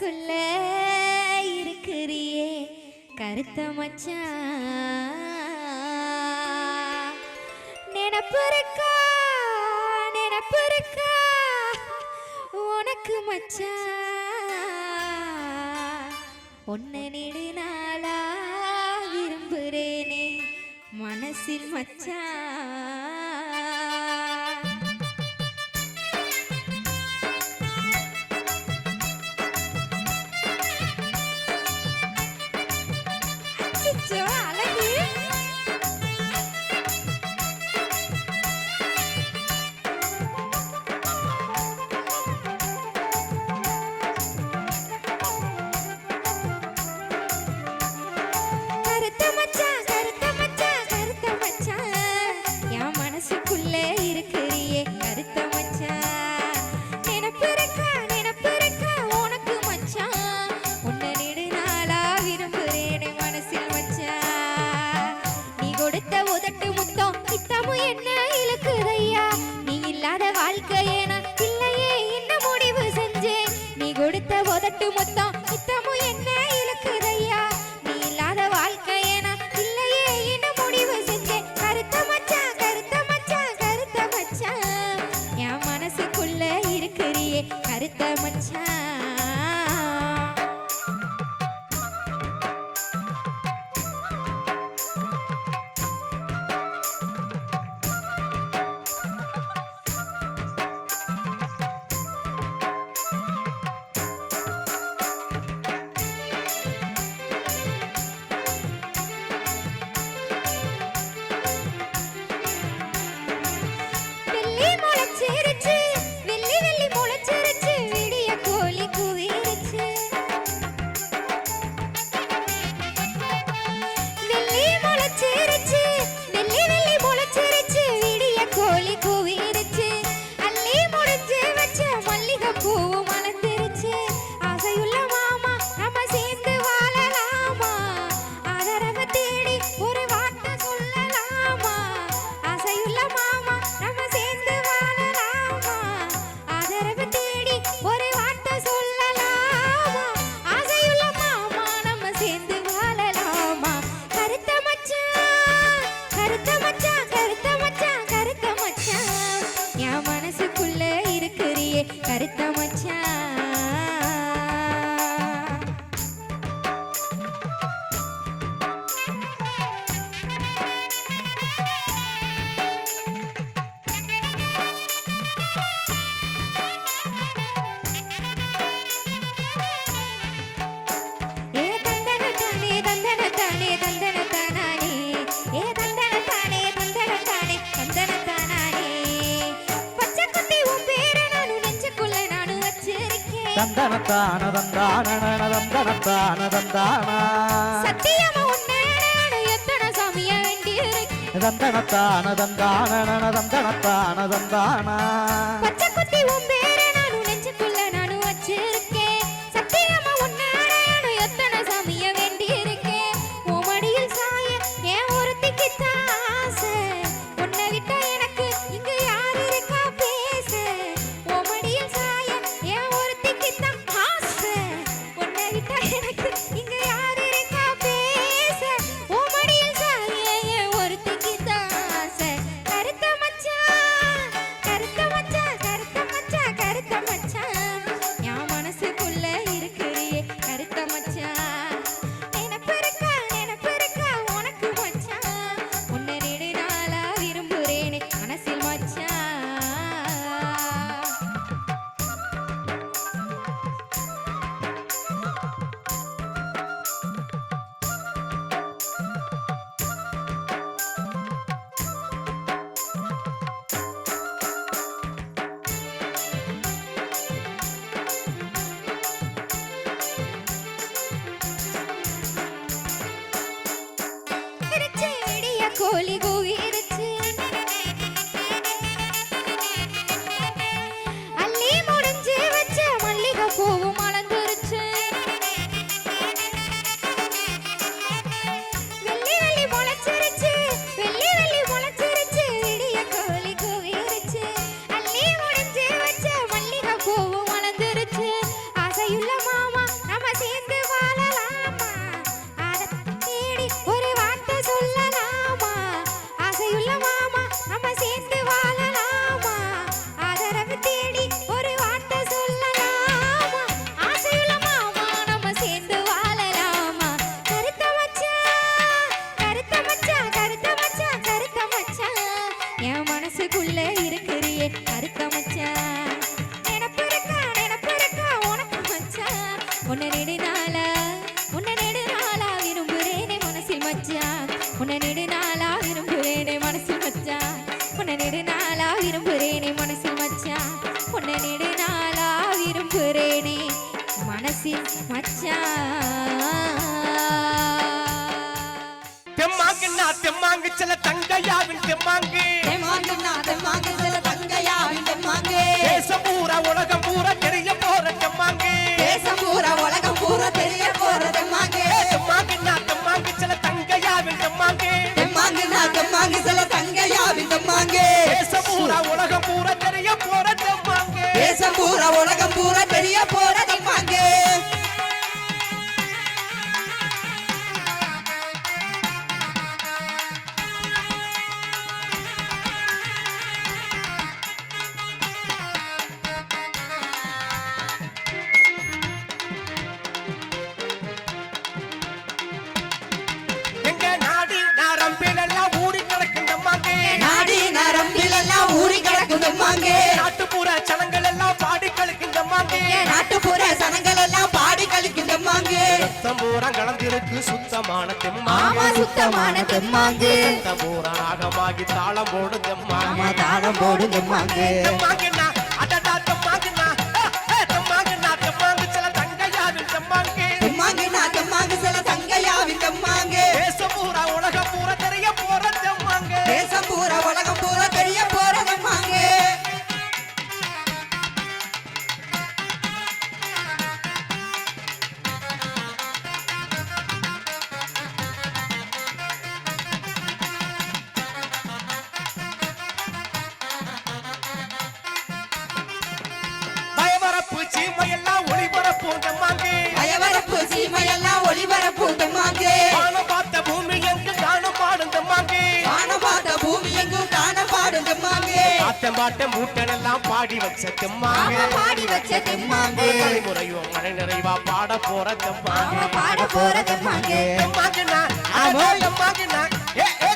எனக்குள்ள இருக்கிறியே கருத்த மச்சா. நினப்பு நினப்பிருக்கா உனக்கு மச்சா. ஒன்ன நெடு நாளா விரும்புகிறேனே மனசில் மச்சான் மனசுக்குள்ள இருக்கிறியே. கருத்த மச்சான். தந்தனத்தானதந்தானதந்தனத்தானதந்தானா சத்தியமா உன்னே எத்தனை சாமிய வேண்டியிருக்கேன் தந்தನತ್ತಾನದಂದಾನನನದಂದನತ್ತಾನದಂದಾನ ಪಚ್ಚಕುತ್ತಿ ಒಂಬೇರೆ গলি গো விரும்புறேனே மனசில் மச்சான் உன்னை நெடு நாளா விரும்புறேனே மனசில் மச்சான் தெம்மாங்குன்னா தெம்மாங்கு சில தங்கையாவின் தெம்மாங்கு. தெம்மாங்குன்னா தெம்மாங்கு பூரா உலகம் பூரா பெரிய போட நிற்பாங்க நரம்பிலெல்லாம் ஊறி கிடக்குதும்மாங்க நாட்டுப்புற சலங்கள் ரத்தம் பூரா கலந்திருக்கு சுத்தமான தெம்மாங்க. சுத்தமான தெம்மாங்கு. ரத்தம் பூரா ராகமாகி தாளம் போடு தெம்மாங்க. தாளம் போடு தெம்மாங்க. தெம்மாங்க ஆத்தம் பாட்டம் பூட்டனெல்லாம் பாடி வச்ச தெம்மாங்க பாடி வச்ச தெம்மாங்க தலைமுறையும் மனை நிறைவா பாட போற தெம்மாங்க பாட போற தெம்மாங்க தெம்மாங்க நான் ஆமா நான் ஏ ஏ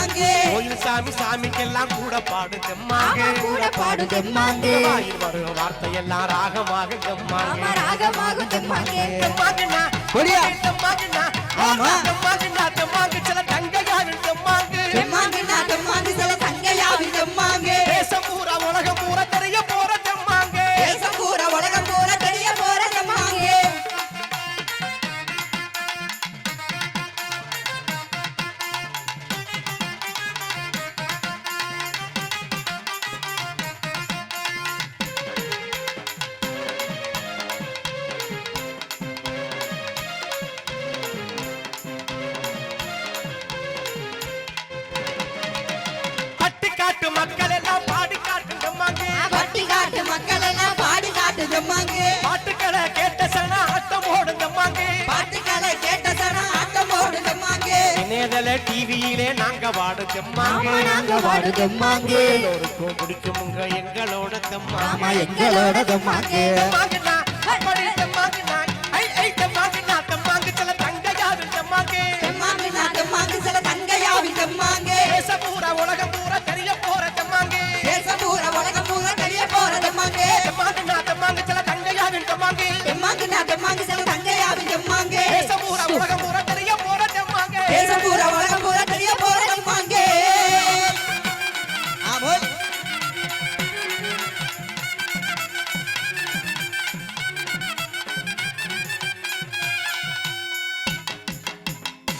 தெம்மாங்க கோயில் சாமி சாமிக்கெல்லாம் கூட பாடு தெம்மாங்க கூட பாடு தெம்மாங்க வாயில் வரும் வார்த்தையெல்லாம் ராகமாக தெம்மாங்க ராகமாக தெம்மாங்க தெம்மாங்கண்ணா கொடியா தெம்மாங்கண்ணா தெம்மாங்க தம்மாங்க. கேட்ட சனா ஆட்டம் ஓடும் தம்மாங்க. கேட்ட சனா ஆட்டம் ஓடும் தம்மாங்க. டிவியிலே நாங்க வாடு நாங்க வாடு தம்மாங்க. எல்லோருக்கும் பிடிச்சவங்க எங்களோட தம்மா எங்களோட தம்மாங்க. மாங்க